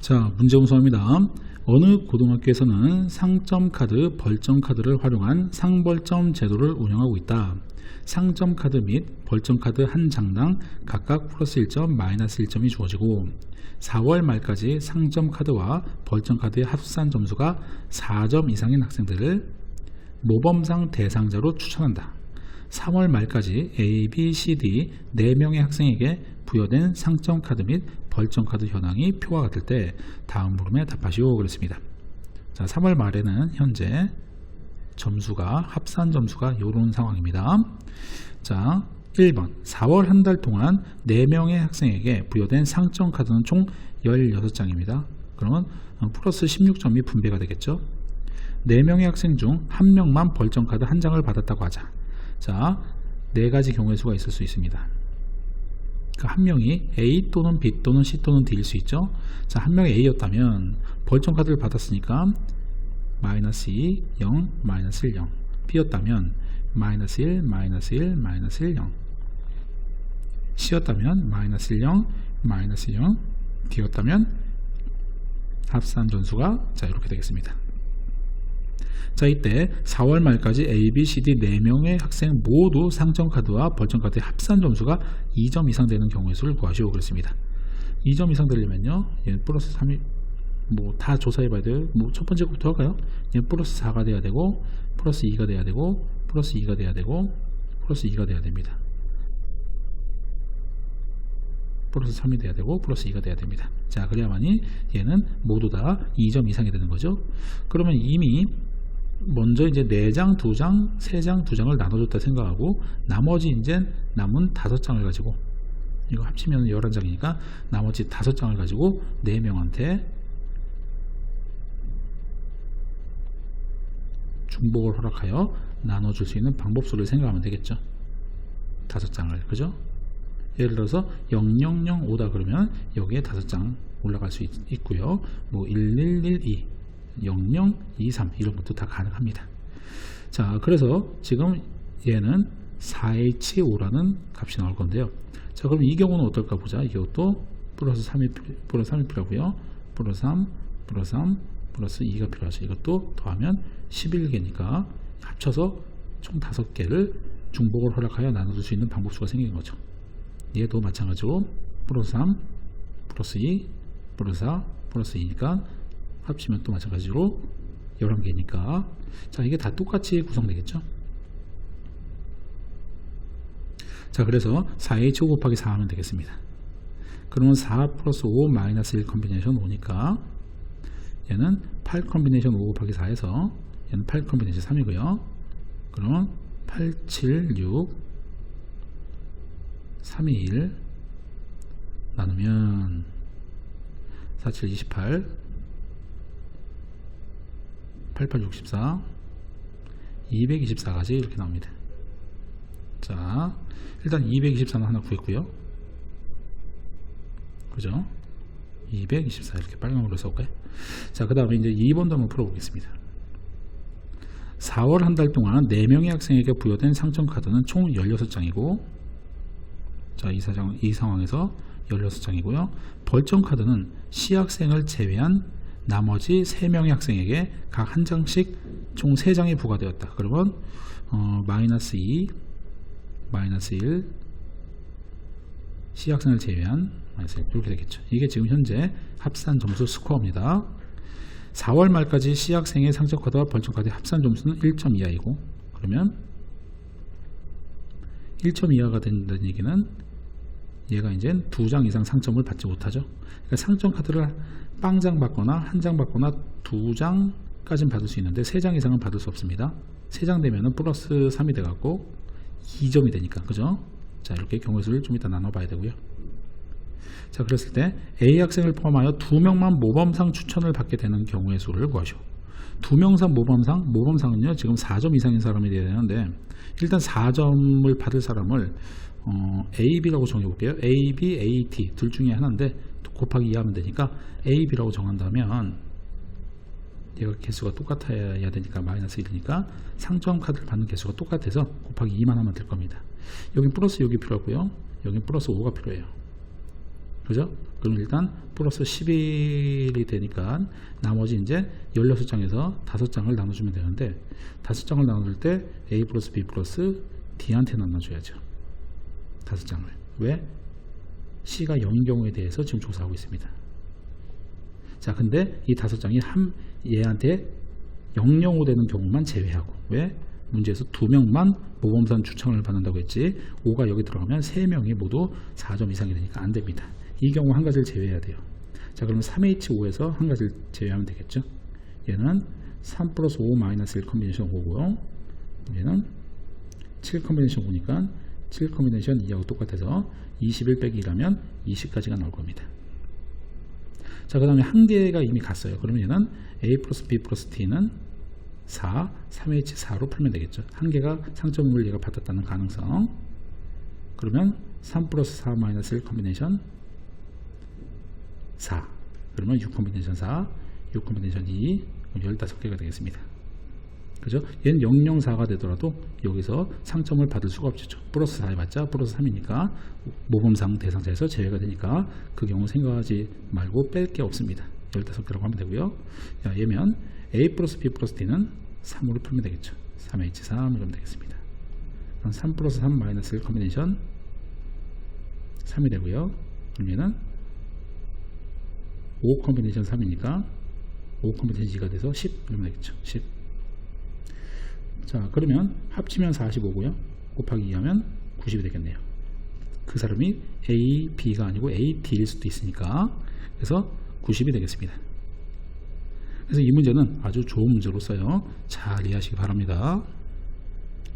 자, 문제 운수합니다. 어느 고등학교에서는 상점 카드, 벌점 카드를 활용한 상벌점 제도를 운영하고 있다. 상점 카드 및 벌점 카드 한 장당 각각 플러스 1점, 마이너스 1점이 주어지고 4월 말까지 상점 카드와 벌점 카드의 합산 점수가 4점 이상인 학생들을 모범상 대상자로 추천한다. 3월 말까지 A, B, C, D 4명의 학생에게 부여된 상점 카드 및 벌점 카드 현황이 표와 같을 때 다음 물음에 답하시오 그랬습니다. 자, 3월 말에는 현재 점수가 합산 점수가 이런 상황입니다. 자, 1번 4월 한 달 동안 4명의 학생에게 부여된 상점 카드는 총 16장입니다. 그러면 어, 플러스 16점이 분배가 되겠죠. 4명의 학생 중 1명만 벌점 카드 한 장을 받았다고 하자. 자, 네 가지 경우의 수가 있을 수 있습니다. 그러니까 한 명이 A 또는 B 또는 C 또는 D일 수 있죠. 자, 한 명이 A였다면 벌점 카드를 받았으니까 마이너스 2, 0, 마이너스 1, 0. B였다면 마이너스 1, 마이너스 1, 마이너스 1, 0. C였다면 마이너스 1, 0, 마이너스 0. D였다면 합산 전수가 자 이렇게 되겠습니다. 자 이때 4월 말까지 A, B, C, D 4명의 학생 모두 상점카드와 벌점카드의 합산 점수가 2점 이상 되는 경우의 수를 구하시오 그랬습니다. 2점 이상 되려면요 얘는 플러스 3이 뭐 다 조사해 봐야 돼요. 뭐 첫 번째 것부터 할까요? 얘는 플러스 4가 돼야 되고 플러스 2가 돼야 되고 플러스 2가 돼야 되고 플러스 2가 돼야 됩니다. 플러스 3이 돼야 되고 플러스 2가 돼야 됩니다. 자 그래야만이 얘는 모두 다 2점 이상이 되는 거죠. 그러면 이미 먼저 이제 4장, 2장, 3장, 2장을 나눠줬다 생각하고 나머지 이제 남은 5장을 가지고 이거 합치면 11장이니까 나머지 5장을 가지고 4명한테 중복을 허락하여 나눠줄 수 있는 방법수를 생각하면 되겠죠. 5장을. 그죠? 예를 들어서 0005다 그러면 여기에 5장 올라갈 수 있, 고요 뭐 1112 0023 이런 것도 다 가능합니다. 자, 그래서 지금 얘는 4H5라는 값이 나올 건데요. 자, 그럼 이 경우는 어떨까 보자. 이것도 플러스 3이, 플러스 3이 필요하고요. 플러스 3, 플러스 3, 플러스 2가 필요하죠. 이것도 더하면 11개니까 합쳐서 총 5개를 중복을 허락하여 나눠줄 수 있는 방법수가 생긴 거죠. 얘도 마찬가지로 플러스 3, 플러스 2, 플러스 4, 플러스 2니까 합치면 또 마찬가지로 11개니까. 자 이게 다 똑같이 구성되겠죠? 자 그래서 4H5 곱하기 4 하면 되겠습니다. 그러면 4 플러스 5 마이너스 1 컨비네이션 5니까 얘는 8 컨비네이션 5 곱하기 4에서 얘는 8 컨비네이션 3이고요. 그러면 8, 7, 6 3, 2, 1 나누면 4, 7, 28 8864 224까지 이렇게 나옵니다. 자 일단 224는 하나 구했고요. 그죠? 224 이렇게 빨간으로 써볼까요? 자 그 다음에 이제 2번도 한번 풀어보겠습니다. 4월 한 달 동안 4명의 학생에게 부여된 상점 카드는 총 16장이고 자, 이, 사장, 이 상황에서 16장이고요. 벌점 카드는 C학생을 제외한 나머지 3명의 학생에게 각 한 장씩 총 3장이 부과되었다. 그러면 어, 마이너스 2, 마이너스 1, C 학생을 제외한 마이너스 1 이렇게 되겠죠. 이게 지금 현재 합산 점수 스코어입니다. 4월 말까지 C 학생의 상적 카드와 벌점 카드의 합산 점수는 1점 이하이고 그러면 1점 이하가 된다는 얘기는 얘가 이제 두 장 이상 상점을 받지 못하죠. 그러니까 상점 카드를 빵장 받거나 한 장 받거나 두 장까지는 받을 수 있는데 세 장 이상은 받을 수 없습니다. 세 장 되면은 플러스 3이 돼갖고 2점이 되니까 그죠? 자 이렇게 경우 수를 좀 이따 나눠봐야 되고요. 자 그랬을 때 A 학생을 포함하여 두 명만 모범상 추천을 받게 되는 경우의 수를 구하시오. 두 명상 모범상 모범상은요 지금 4점 이상인 사람이 돼야 되는데 일단 4점을 받을 사람을 어, A, B라고 정해볼게요. A, B, A, T 둘 중에 하나인데 곱하기 2 하면 되니까 A, B라고 정한다면 얘가 개수가 똑같아야 되니까 마이너스 1이니까 상점 카드를 받는 개수가 똑같아서 곱하기 2만 하면 될 겁니다. 여기 플러스 6이 필요하고요. 여기 플러스 5가 필요해요. 그죠? 그럼 일단 플러스 11이 되니까 나머지 이제 16장에서 5장을 나눠주면 되는데 5장을 나눌 때 A 플러스 B 플러스 D한테 나눠줘야죠. 5장을. 왜? C가 0인 경우에 대해서 지금 조사하고 있습니다. 자, 근데 이 5장이 한 얘한테 005 되는 경우만 제외하고 왜? 문제에서 두 명만 모범산 추천을 받는다고 했지 5가 여기 들어가면 세 명이 모두 4점 이상이 되니까 안 됩니다. 이 경우 한 가지를 제외해야 돼요. 자 그러면 3H5에서 한 가지를 제외하면 되겠죠. 얘는 3 플러스 5 마이너스 1 컨비네이션 5고요. 얘는 7 컨비네이션 5니까 7 컨비네이션 2하고 똑같아서 21 빼기 2라면 20까지가 나올 겁니다. 자, 그 다음에 한 개가 이미 갔어요. 그러면 얘는 A 플러스 B 플러스 T는 4, 3H4로 풀면 되겠죠. 한 개가 상점을 얘가 받았다는 가능성. 그러면 3 플러스 4 마이너스 1 컨비네이션 4. 그러면 6 컨비네이션 4, 6 컨비네이션 2, 그럼 15개가 되겠습니다. 그죠? 얘는 004가 되더라도 여기서 상점을 받을 수가 없죠. 플러스 4 해봤자 플러스 3이니까 모범상 대상자에서 제외가 되니까 그 경우 생각하지 말고 뺄 게 없습니다. 15개라고 하면 되고요. 자, 얘면 A 플러스 B 플러스 D는 3으로 풀면 되겠죠. 3H3 이러면 되겠습니다. 그럼 3 플러스 3 마이너스 1 컨비네이션 3이 되고요. 얘는 5 컨비네이션 3이니까 5 컨비네이션 2가 돼서 10 이러면 되겠죠. 10 자 그러면 합치면 45고요. 곱하기 2 하면 90이 되겠네요. 그 사람이 A, B가 아니고 A, D일 수도 있으니까. 그래서 90이 되겠습니다. 그래서 이 문제는 아주 좋은 문제로서요. 잘 이해하시기 바랍니다